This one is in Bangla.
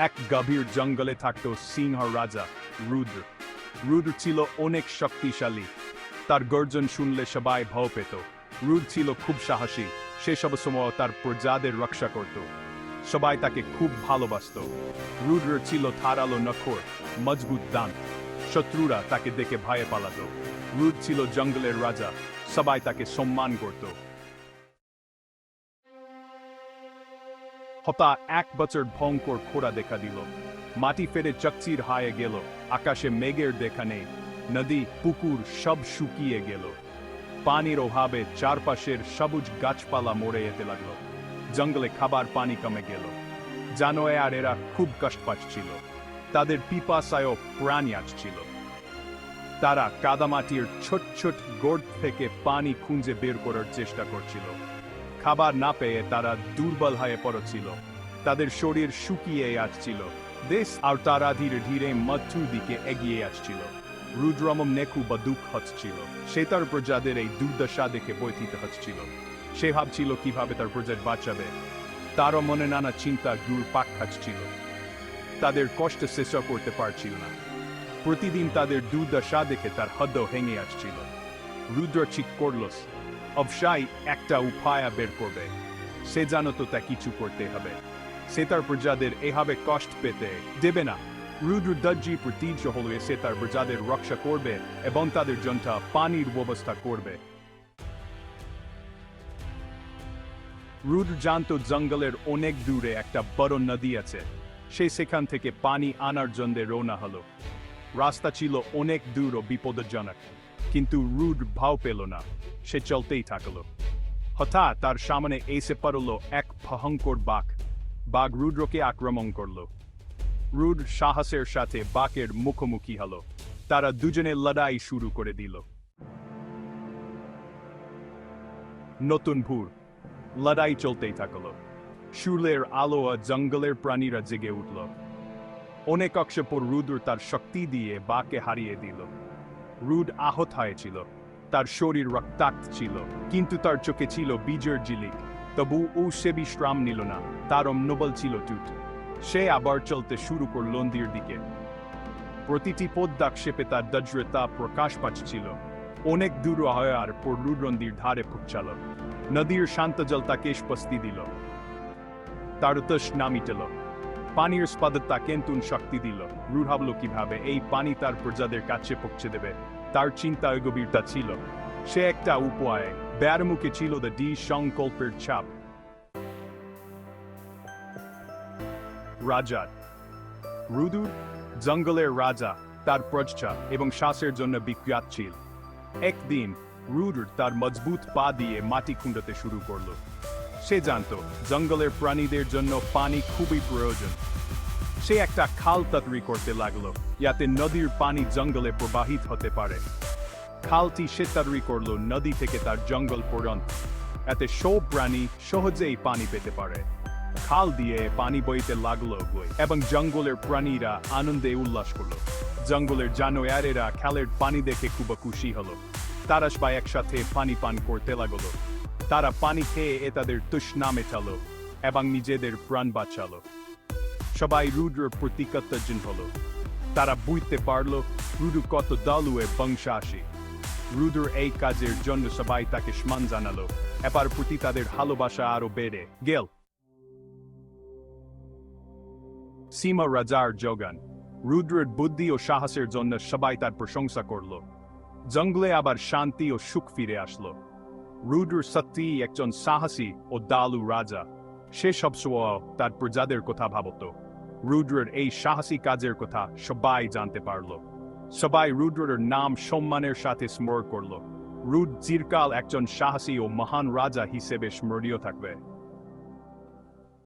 এক গভীর জঙ্গলে থাকত সিংহ রাজা রুদ্র। রুদ্র ছিল অনেক শক্তিশালী। তার গর্জন শুনলে সবাই ভয় পেত। রুদ্র ছিল খুব সাহসী। সেসব সময় তার প্রজাদের রক্ষা করত। সবাই তাকে খুব ভালোবাসত। রুদ্র ছিল ধারালো নখর, মজবুত দান শত্রুরা তাকে দেখে ভয়ে পালাত। রুদ ছিল জঙ্গলের রাজা। সবাই তাকে সম্মান করত। হতা এক বছর ভয়ঙ্কর খোড়া দেখা দিল। মাটি ফেরে চকচির হায়ে গেল। আকাশে মেঘের দেখা নেই। নদী, পুকুর সব শুকিয়ে গেল। পানির অভাবে চারপাশের সবুজ গাছপালা মরে যেতে লাগল। জঙ্গলে খাবার পানি কমে গেল। জানোয়ার এরা খুব কষ্ট পাচ্ছিল তাদের পিপাসায়ও প্রাণী আসছিল। তারা কাদামাটির ছোট ছোট গোড় থেকে পানি খুঁজে বের করার চেষ্টা করছিল। খাবার না পেয়ে তারা দুর্বল হয়ে পড়ছিল। তাদের শরীর শুকিয়ে আসছিল। দেশ আর তারা ধীরে ধীরে মৃত্যুর দিকে এগিয়ে আসছিল। রুদ্রমম নেকু বা দুঃখ হচ্ছিল। সে তার প্রজাদের এই দুর্দশা দেখে বৈথিত হচ্ছিল। সে ভাবছিল কীভাবে তার প্রজার বাঁচাবে। তারও মনে নানা চিন্তা গুড় পাক খাচ্ছিল। তাদের কষ্ট শেষ করতে পারছিল না। প্রতিদিন তাদের দুর্দশা দেখে তার হদ্দ ভেঙে আসছিল। রুদ্র ঠিক করল অবশ্যই একটা উপায় বের করবে। সে জানতো তা কিছু করতে হবে। সে তার প্রজাদের এভাবে কষ্ট পেতে দেবে না। রুদ্র দজ্জি প্রতিজ্ঞ হল সে তার প্রজাদের রক্ষা করবে এবং তাদের জন্য পানির ব্যবস্থা করবে। রুদ্র জানত জঙ্গলের অনেক দূরে একটা বড় নদী আছে। সে সেখান থেকে পানি আনার জন্য রওনা হলো। রাস্তা ছিল অনেক দূর ও বিপদজনক। কিন্তু রুড ভাও পেল না। সে চলতেই থাকল। হঠাৎ তার সামনে এসে পড়ল এক ভয়ঙ্কর বাঘ। বাঘ রুদ্রকে আক্রমণ করল। রুড সাহসের সাথে বাঘের মুখোমুখি হলো। তারা দুজনে লড়াই শুরু করে দিল। নতুন ভুর। লড়াই চলতেই থাকল। শুলের আলো জঙ্গলের প্রাণীরা জেগে উঠল। অনেক অংশ পর রুদ্র তার শক্তি দিয়ে বাকে হারিয়ে দিল। রুড আহত হয়েছিল তার শরীর রক্তাক্ত ছিল, কিন্তু তার চোখে ছিল বীজের জিলিক। তবু ও সে বিশ্রাম নিল না তার অম্নবল ছিল টুট। সে আবার চলতে শুরু করল নদীর দিকে। প্রতিটি পদ্মাক্ষেপে তার দজ্রতা প্রকাশ পাচ্ছিল। অনেক দূর আর পর রুদ্রন্দির ধারে ফুটছাল নদীর শান্ত জল তাকে স্পস্তি দিল। তার তৃষ্ণা মিটল পানির স্পাদতা কেন্তুন শক্তি দিল। রুড ভাবল কীভাবে এই পানি তার প্রজাদের কাছে পৌঁছে দেবে। তার চিন্তা গভীরতা ছিল। সে একটা উপায়। ব্যার মুখে ছিল দ্য ডি সংকল্পের ছাপ। রাজা। রুদু জঙ্গলের রাজা, তার প্রজ্জা এবং শ্বাসের জন্য বিখ্যাত ছিল। একদিন রুডুর তার মজবুত পা দিয়ে মাটি খুঁড়তে শুরু করল। সে জানত, জঙ্গলের প্রাণীদের জন্য পানি খুবই প্রয়োজন। সে একটা খাল তৈরি করতে লাগল, যাতে নদীর পানি জঙ্গলে প্রবাহিত হতে পারে। খালটি সে তৈরি করল নদী থেকে তার জঙ্গল পর্যন্ত এতে সব প্রাণী সহজেই পানি পেতে পারে। খাল দিয়ে পানি বইতে লাগল এবং জঙ্গলের প্রাণীরা আনন্দে উল্লাস করল। জঙ্গলের জানোয়ারেরা খালের পানি দেখে খুব খুশি হলো। তারা সবাই একসাথে পানি পান করতে লাগল। তারা পানি খেয়ে এ তাদের তৃষ্ণা মেটালো এবং নিজেদের প্রাণ বাঁচালো। সবাই রুদ্র প্রতিকত্তজন হলো। তারা বুঝতে পারল রুদ্র কত দালুয়ে বংশাসী। রুদ্র এই কাজের জন্য সবাই তাকে সম্মান জানালো। এবার প্রতি তাদের ভালোবাসা আরও বেড়ে গেল। সীমা রাজার যোগান রুদ্রের বুদ্ধি ও সাহসের জন্য সবাই তার প্রশংসা করল। জঙ্গলে আবার শান্তি ও সুখ ফিরে আসলো। রুদ্র সত্যি একজন সাহসী ও দালু রাজা। সে সবসময় তার প্রজাদের কথা ভাবত। রুদ্রের এই সাহসী কাজের কথা সবাই জানতে পারল। সবাই রুদ্রের নাম সম্মানের সাথে স্মরণ করল। রুদ চিরকাল একজন সাহসী ও মহান রাজা হিসেবে স্মরণীয় থাকবে।